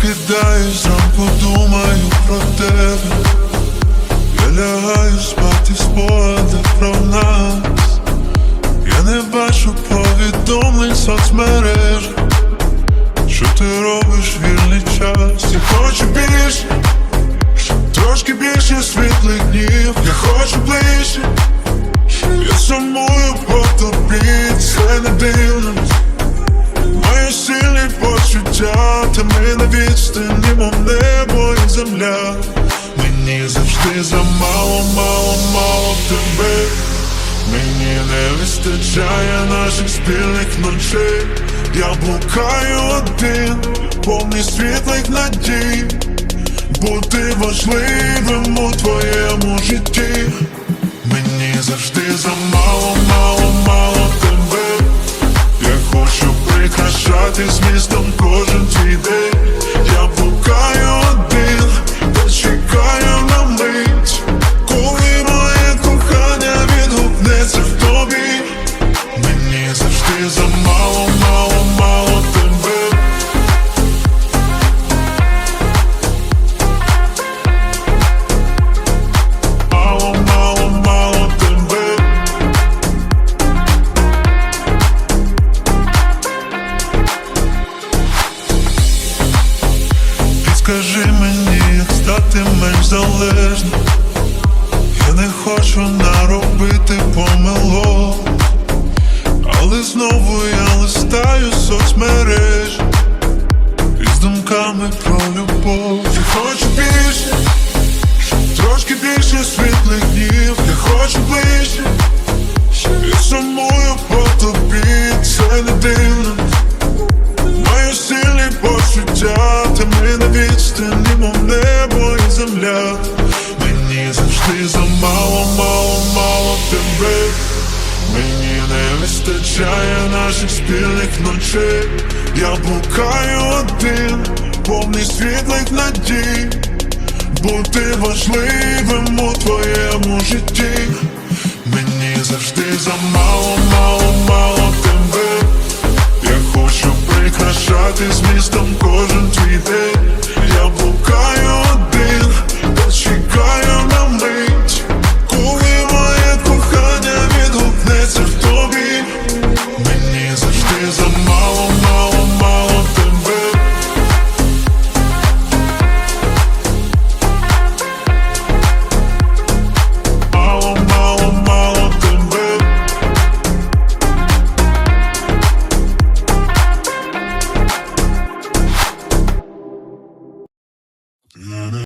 Прокидаюсь зранку, думаю про тебе. Я лягаю спати спогади про нас. Я не бачу повідомлень в соцмережах. Що ти робиш вільний час? Я хочу більше, трошки більше світлих днів. Я хочу ближче. Я сумую почуття, та ми на відстані, мов небо і земля. Мені завжди замало, мало, мало тебе. Мені не вистачає наших спільних ночей. Я блукаю один, повний світлих надій. Бути важливим у твоєму прикрашати змістом кожен твій день. Я блукаю один, та чекаю на мить, коли моє кохання відгукнеться в тобі. Мені завжди замало, Підскажи мені, як стати менш залежним Я не хочу наробити помилок. Але знову я листаю соцмережі Із думками про любов. Я хочу більше, трошки більше світлих днів. Я хочу ближче, я сумую тебе. Мені не вистачає наших спільних ночей. Я блукаю один, повний світлих надій. Бути важливим у твоєму житті. Мені завжди замало, мало, мало